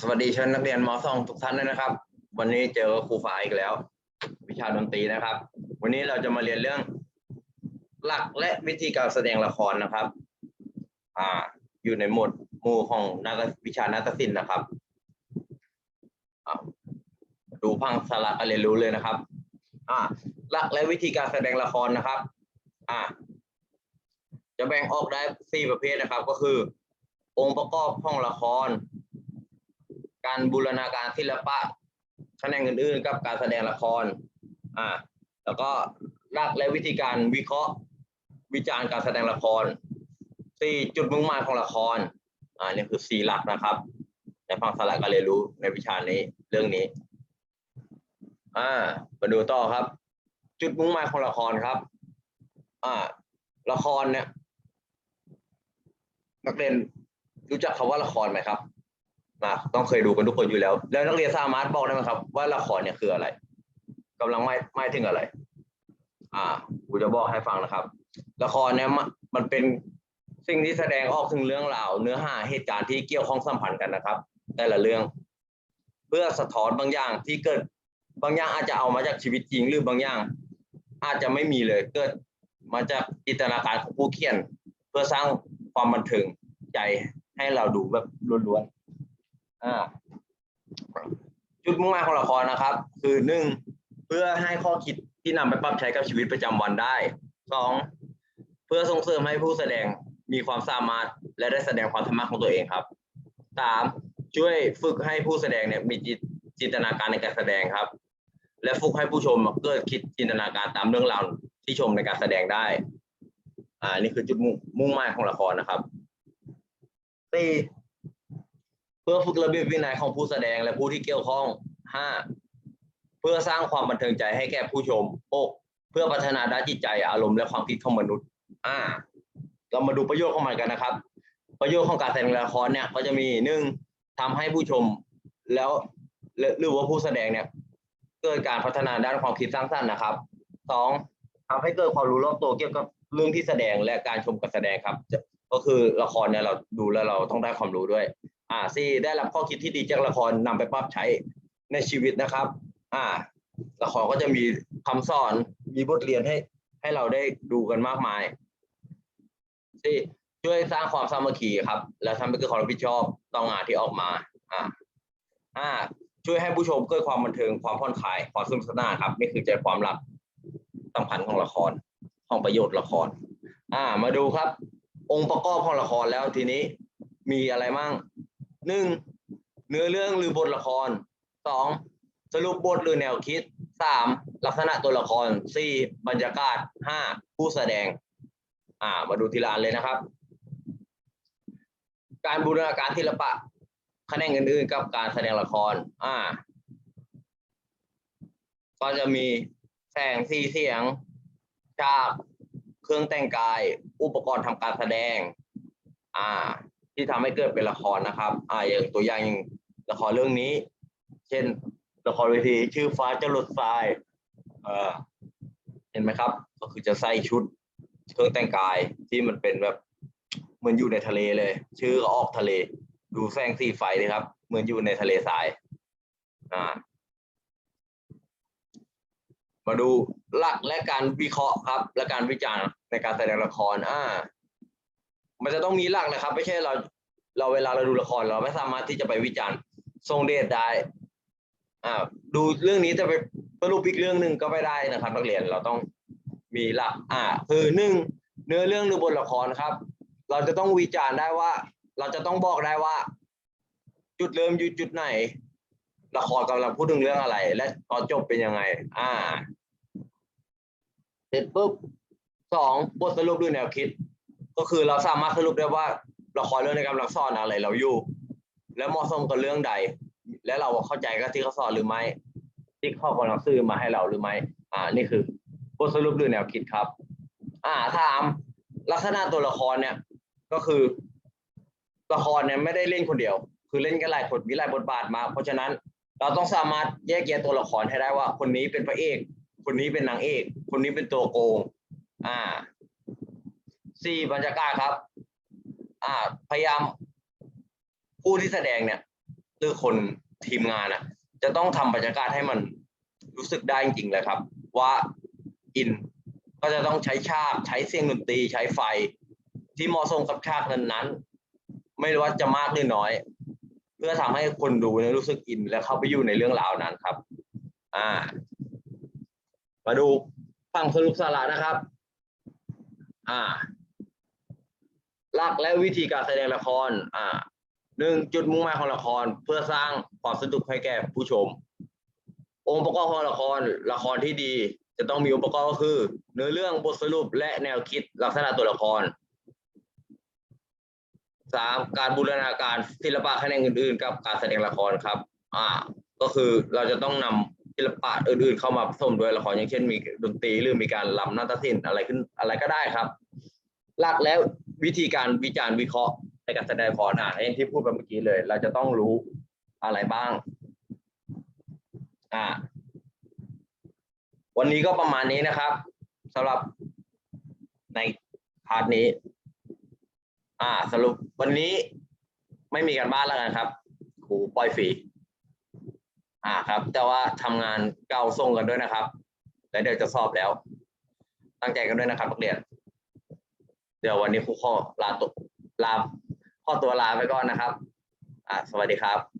สวัสดีชั้นนักเรียนมสองทุกท่านด้วยนะครับ วันนี้เจอครูฝ่ายอีกแล้ว วิชาดนตรีนะครับ วันนี้เราจะมาเรียนเรื่อง หลักและวิธีการแสดงละครนะครับ อ่า อยู่ในหมวดหมู่ของนาฏวิชานาฏศิลป์นะครับดูพังสาระการเรียนรู้เลยนะครับ อ่า หลักและวิธีการแสดงละครนะครับ อ่า จะแบ่งออกได้สี่ประเภทนะครับ ก็คือ องค์ประกอบของละคร การบูรณาการศิลปะแขนงอื่นๆ กับการแสดงละครอ่าแล้วก็หลักและวิธีการวิเคราะห์วิจารณ์การแสดงละครสี่จุดมุ่งหมายของละครอ่านี่คือสี่หลักนะครับในฟังสาระการเรียนรู้ในวิชานี้เรื่องนี้อ่ามาดูต่อครับ จุดมุ่งหมายของละครครับอ่าละครเนี่ยนักเรียนรู้จักคำว่าละครไหมครับ อ่าต้องเคยดูกันทุกคนอยู่แล้ว แล้วนักเรียนสามารถบอกได้ไหมครับ ว่าละครเนี่ยคืออะไรกำลังไม่ไม่ถึงอะไร อ่ากูจะบอกให้ฟังนะครับ ละครเนี่ยมันเป็นสิ่งที่แสดงออกถึงเรื่องราว เนื้อหาเหตุการณ์ที่เกี่ยวข้องสัมพันธ์กันนะครับ แต่ละเรื่อง เพื่อสะท้อนบางอย่างที่เกิดบางอย่างอาจจะเอามาจากชีวิตจริงหรือบางอย่าง อาจจะไม่มีเลยเกิดมาจากจินตนาการของผู้เขียน เพื่อสร้างความบันเทิงใจให้เราดูแบบล้วนๆ จุดมุ่งหมายของละครนะครับ คือหนึ่งเพื่อให้ข้อคิดที่นำไปปรับใช้กับชีวิตประจำวันได้สองเพื่อส่งเสริมให้ผู้แสดงมีความสามารถและได้แสดงความสามารถของตัวเองครับสามช่วยฝึกให้ผู้แสดงเนี่ยมีจิตจินตนาการในการแสดงครับ และฝึกให้ผู้ชมเกิดคิดจินตนาการตามเรื่องราวที่ชมในการแสดงได้ อ่านี่คือจุดมุ่งมุ่งหมายของละครนะครับสี่ พื่อฝึกระเบียบวินัยของผู้แสดงและผู้ที่เกี่ยวข้องห้าเพื่อสร้างความบันเทิงใจให้แก่ผู้ชมหกเพื่อพัฒนาด้านจิตใจอารมณ์และความคิดของมนุษย์อ่าเรามาดูประโยชน์ของมันกันนะครับ ประโยชน์ของการแสดงละครเนี่ยก็จะมีหนึ่งทำให้ผู้ชมแล้วหรือว่าผู้แสดงเนี่ยเกิดการพัฒนาด้านความคิดสร้างสรรค์นะครับสองทำให้เกิดความรู้รอบตัวเกี่ยวกับเรื่องที่แสดงและการชมการแสดงครับ ก็คือละครเนี่ยเราดูแล้วเราต้องได้ความรู้ด้วย อ่าสี่ได้รับข้อคิดที่ดีจากละครนำไปปรับใช้ในชีวิตนะครับ อ่า ละครก็จะมีคำสอนมีบทเรียนให้ ให้เราได้ดูกันมากมายสี่ช่วยสร้างความสามัคคีครับ และทำให้เกิดความรับผิดชอบต่องานที่ออกมา อ่าห้าช่วยให้ผู้ชมเกิดความบันเทิงความผ่อนคลายความสนุกสนานครับนี่คือใจความหลักสำคัญของละครของประโยชน์ละคร อ่า มาดูครับ องค์ประกอบของละครแล้วทีนี้มีอะไรมั่ง หนึ่งเนื้อเรื่องหรือบทละครสองสรุปบทหรือแนวคิดสามลักษณะตัวละครสี่บรรยากาศห้าผู้แสดง อ่า มาดูทีละอันเลยนะครับ การบูรณาการศิลปะแขนงอื่นๆกับการแสดงละคร อ่า ก็จะมีแสงสีเสียงฉากเครื่องแต่งกาย อุปกรณ์ทำการแสดง อ่า ที่ทำให้เกิดเป็นละครนะครับ อ่าอย่างตัวอย่างอย่างละครเรื่องนี้ เช่น ละครเวทีชื่อฟ้าจรดทรายเอ่อเห็นไหมครับ ก็คือจะใส่ชุดเครื่องแต่งกายที่มันเป็นแบบเหมือนอยู่ในทะเลเลย ชื่อก็ออกทะเล ดูแสงสีไฟเลยครับ เหมือนอยู่ในทะเลทราย อ่า มาดูหลักและการวิเคราะห์ครับ และการวิจารณ์ในการแสดงละคร อ่า มันจะต้องมีหลักนะครับ ไม่ใช่เรา เราเวลาเราดูละครเราไม่สามารถที่จะไปวิจารณ์ทรงเดชได้อ่าดูเรื่องนี้จะไปสรุปอีกเรื่องหนึ่งก็ไม่ได้นะครับ นักเรียนเราต้องมีหลัก อ่า คือหนึ่งเนื้อเรื่องหรือบทละครครับ เราจะต้องวิจารณ์ได้ว่า เราจะต้องบอกได้ว่า จุดเริ่มอยู่จุดไหน ละครกำลังพูดถึงเรื่องอะไร และตอนจบเป็นยังไง อ่าเสร็จปุ๊บสองบทสรุปด้วยแนวคิด ก็คือเราสามารถสรุปได้ว่าละครเรื่องในกำลังสอนอะไรเราอยู่ และเหมาะสมกับเรื่องใด และเราเข้าใจกับที่เขาสอนหรือไม่ที่เขากำลังซื้อมาให้เราหรือไม่อ่า นี่คือบทสรุปด้วยแนวคิดครับ อ่าถามลักษณะตัวละครเนี่ย ก็คือ ละครเนี่ยไม่ได้เล่นคนเดียว คือเล่นกันหลายคนมีหลายบทบาทมา เพราะฉะนั้นเราต้องสามารถแยกแยะตัวละครให้ได้ว่า คนนี้เป็นพระเอก คนนี้เป็นนางเอก คนนี้เป็นตัวโกง อ่า สี่บรรยากาศครับ อ่า พยายามผู้ที่แสดงเนี่ยหรือคนทีมงานอะ จะต้องทำบรรยากาศให้มันรู้สึกได้จริงๆเลยครับ ว่าอินก็จะต้องใช้ฉากใช้เสียงดนตรีใช้ไฟ ที่เหมาะสมกับฉากนั้นๆ ไม่รู้ว่าจะมากหรือน้อย เพื่อทำให้คนดูเนี่ยรู้สึกอิน และเข้าไปอยู่ในเรื่องราวนั้นครับ อ่า มาดูฟังสรุปสาระนะครับ อ่า หลักและวิธีการแสดงละคร อ่าหนึ่งจุดมุ่งหมายของละครเพื่อสร้างความสนุกให้แก่ผู้ชม องค์ประกอบของละครละครที่ดี จะต้องมีองค์ประกอบก็คือ เนื้อเรื่องบทสรุปและแนวคิดลักษณะตัวละครสามการบูรณาการศิลปะแขนงอื่น ๆ กับการแสดงละครครับ อ่า ก็คือเราจะต้องนำศิลปะอื่น ๆ เข้ามาผสมด้วยละครอย่างเช่น มีดนตรีหรือมีการลำนาฏศิลป์อะไรขึ้นอะไรก็ได้ครับ หลักแล้ว วิธีการวิจารณ์วิเคราะห์ในการแสดงละครอะอย่างที่พูดไปเมื่อกี้เลย เราจะต้องรู้อะไรบ้าง อ่า วันนี้ก็ประมาณนี้นะครับสำหรับในพาร์ทนี้ อ่า สรุปวันนี้ไม่มีการบ้านแล้วกันครับครูปล่อยฟรีอ่าครับ แต่ว่าทำงานเก่าส่งกันด้วยนะครับ และเดี๋ยวจะสอบแล้ว ตั้งใจกันด้วยนะครับนักเรียน เดี๋ยววันนี้ครูขอลาตกลาข้อตัวลาไปก่อนนะครับ อ่าสวัสดีครับ